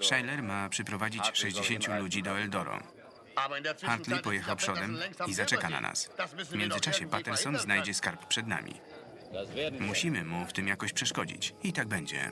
Schuyler ma przyprowadzić 60 ludzi do Eldoro. Huntley pojechał przodem i zaczeka na nas. W międzyczasie Patterson znajdzie skarb przed nami. Musimy mu w tym jakoś przeszkodzić. I tak będzie.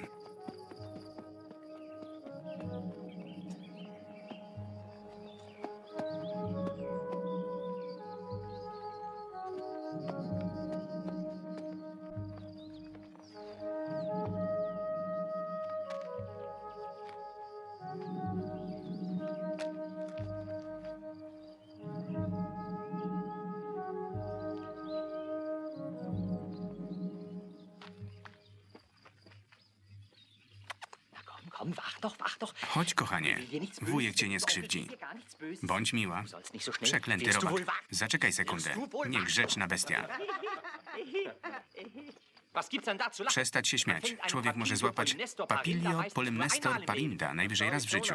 Chodź, kochanie. Wujek cię nie skrzywdzi. Bądź miła. Przeklęty robak. Zaczekaj sekundę. Niegrzeczna bestia. Przestać się śmiać. Człowiek może złapać papilio polymnestor parinda najwyżej raz w życiu.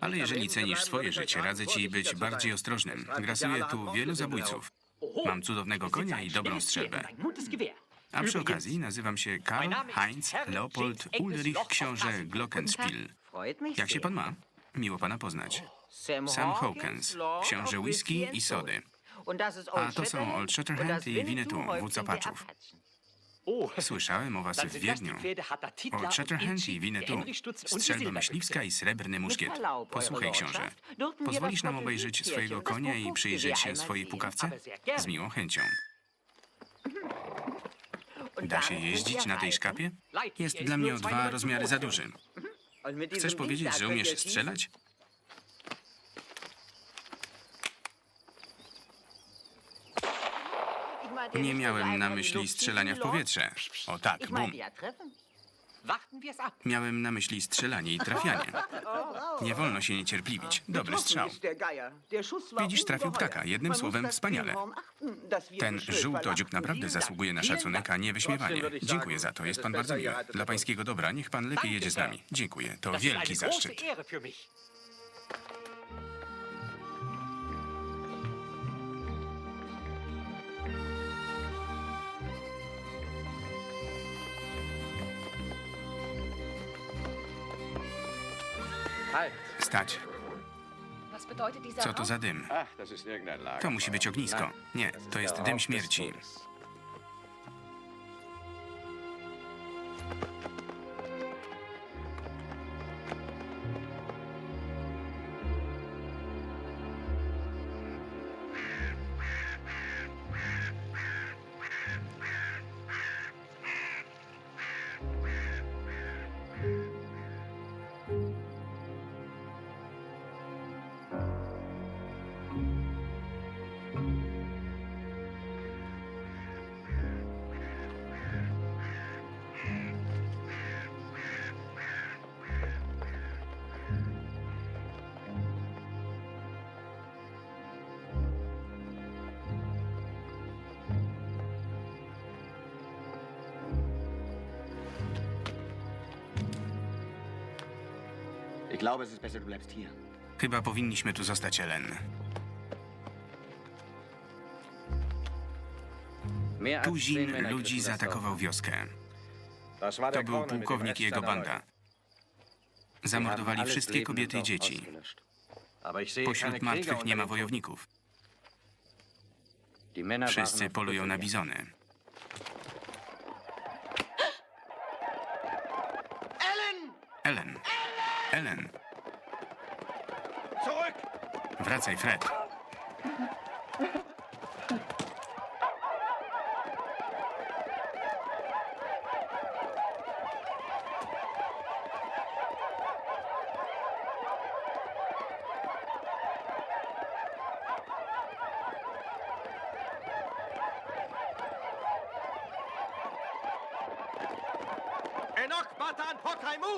Ale jeżeli cenisz swoje życie, radzę ci być bardziej ostrożnym. Grasuje tu wielu zabójców. Mam cudownego konia i dobrą strzelbę. A przy okazji nazywam się Karl Heinz Leopold Ulrich książę Glockenspiel. Jak się pan ma? Miło pana poznać. Sam Hawkins, książę whisky i sody. A to są Old Shatterhand i Winnetou, wódz Apaczów. Słyszałem o was w Wiedniu. Old Shatterhand i Winnetou, strzelba myśliwska i srebrny muszkiet. Posłuchaj, książę. Pozwolisz nam obejrzeć swojego konia i przyjrzeć się swojej pukawce? Z miłą chęcią. Da się jeździć na tej szkapie? Jest dla mnie o dwa rozmiary za duży. Chcesz powiedzieć, że umiesz strzelać? Nie miałem na myśli strzelania w powietrze. O tak, bum. Miałem na myśli strzelanie i trafianie. Nie wolno się niecierpliwić. Dobry strzał. Widzisz, trafił ptaka. Jednym słowem, wspaniale. Ten żółtodziób naprawdę zasługuje na szacunek, a nie wyśmiewanie. Dziękuję za to, jest pan bardzo miły. Dla pańskiego dobra, niech pan lepiej jedzie z nami. Dziękuję, to wielki zaszczyt. Stać. Co to za dym? To musi być ognisko. Nie, to jest dym śmierci. Glaube, es ist besser, du bleibst hier. Chyba powinniśmy tu zostać, Ellen. Tuzin ludzi zaatakował wioskę. To był pułkownik i jego banda. Zamordowali wszystkie kobiety i dzieci. Pośród martwych nie ma wojowników. Wszyscy polują na bizony. Ellen! Ellen! Wracaj, Fred.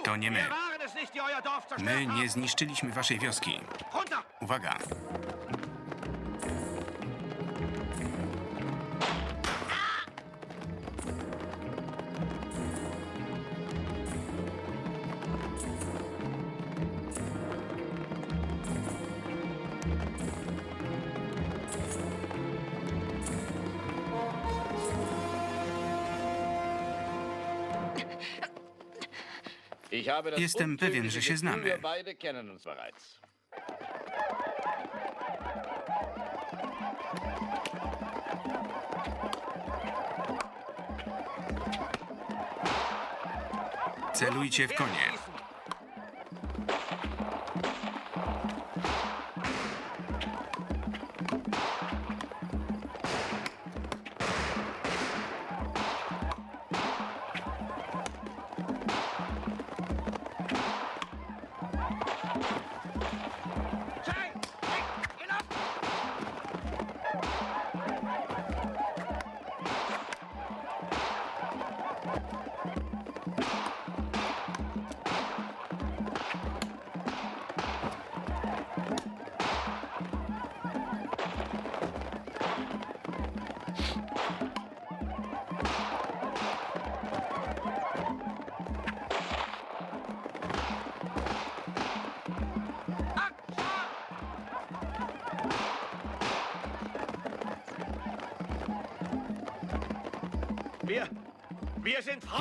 To nie my. My nie zniszczyliśmy waszej wioski. Uwaga! Jestem pewien, że się znamy. Celujcie w konie.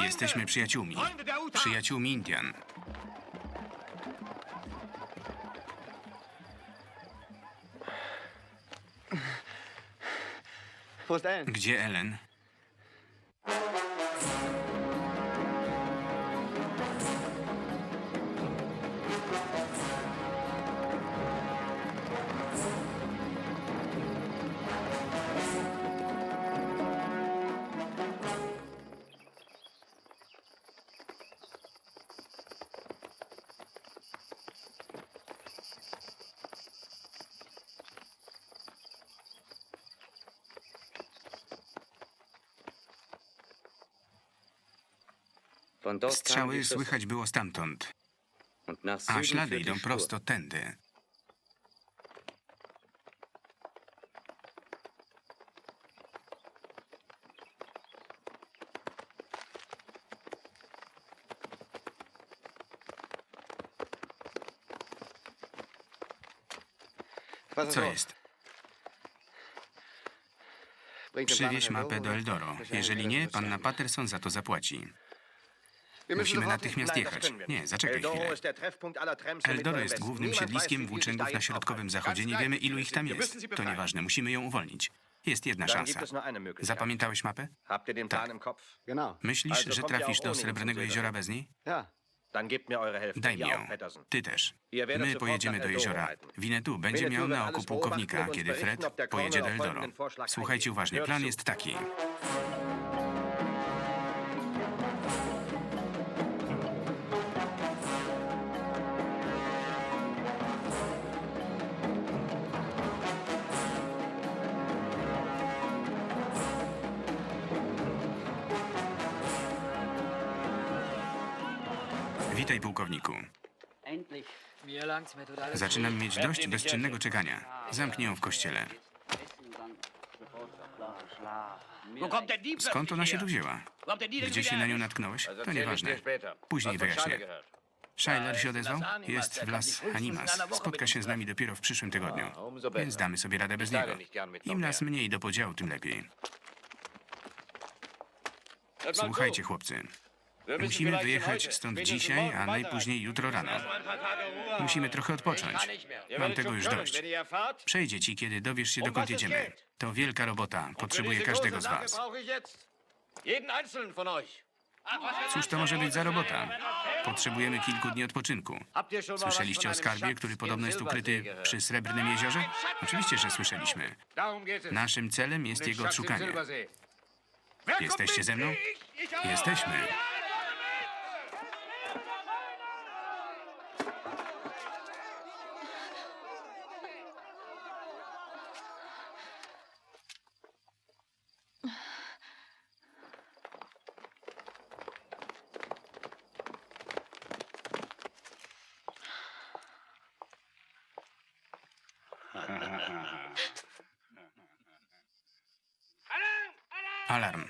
Jesteśmy przyjaciółmi. Przyjaciółmi Indian. Gdzie Ellen? Strzały słychać było stamtąd, a ślady idą prosto tędy. Co jest? Przywieź mapę do Eldoro. Jeżeli nie, panna. Patterson za to zapłaci. Musimy natychmiast jechać. Nie, zaczekaj Eldoro chwilę. Eldoro jest głównym siedliskiem włóczęgów na środkowym zachodzie. Nie wiemy, ilu ich tam jest. To nieważne, musimy ją uwolnić. Jest jedna szansa. Zapamiętałeś mapę? Genau. Myślisz, że trafisz do Srebrnego Jeziora bez niej? Daj mi ją. Ty też. My pojedziemy do jeziora. Winnetou będzie miał na oku pułkownika, kiedy Fred pojedzie do Eldoro. Słuchajcie uważnie, plan jest taki. Witaj, pułkowniku. Zaczynam mieć dość bezczynnego czekania. Zamknij ją w kościele. Skąd ona się tu wzięła? Gdzie się na nią natknąłeś? To nieważne. Później wyjaśnię. Schuyler się odezwał? Jest w Las Hanimas. Spotka się z nami dopiero w przyszłym tygodniu. Więc damy sobie radę bez niego. Im nas mniej do podziału, tym lepiej. Słuchajcie, chłopcy. Musimy wyjechać stąd dzisiaj, a najpóźniej jutro rano. Musimy trochę odpocząć. Mam tego już dość. Przejdzie ci, kiedy dowiesz się, dokąd jedziemy. To wielka robota. Potrzebuję każdego z was. Cóż to może być za robota? Potrzebujemy kilku dni odpoczynku. Słyszeliście o skarbie, który podobno jest ukryty przy Srebrnym Jeziorze? Oczywiście, że słyszeliśmy. Naszym celem jest jego odszukanie. Jesteście ze mną? Jesteśmy. Alarm.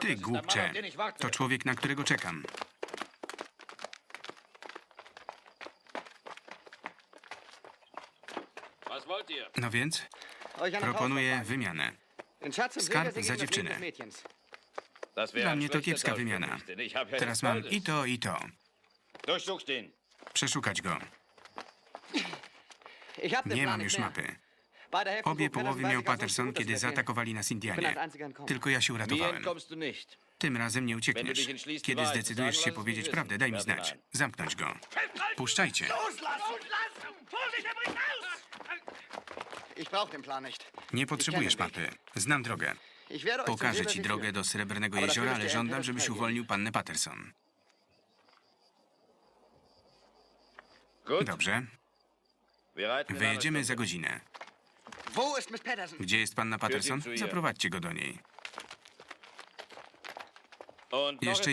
Ty głupcze. To człowiek, na którego czekam. No więc proponuję wymianę. Skarb za dziewczynę. Dla mnie to kiepska wymiana. Teraz mam i to, i to. Przeszukać go. Nie mam już mapy. Obie połowy miał Patterson, kiedy zaatakowali nas Indianie. Tylko ja się uratowałem. Tym razem nie uciekniesz. Kiedy zdecydujesz się powiedzieć prawdę, daj mi znać. Zamknąć go. Puszczajcie. Nie potrzebujesz mapy. Znam drogę. Pokażę ci drogę do Srebrnego Jeziora, ale żądam, żebyś uwolnił pannę Patterson. Dobrze. Wyjedziemy za godzinę. Gdzie jest panna Patterson? Zaprowadźcie go do niej. Jeszcze.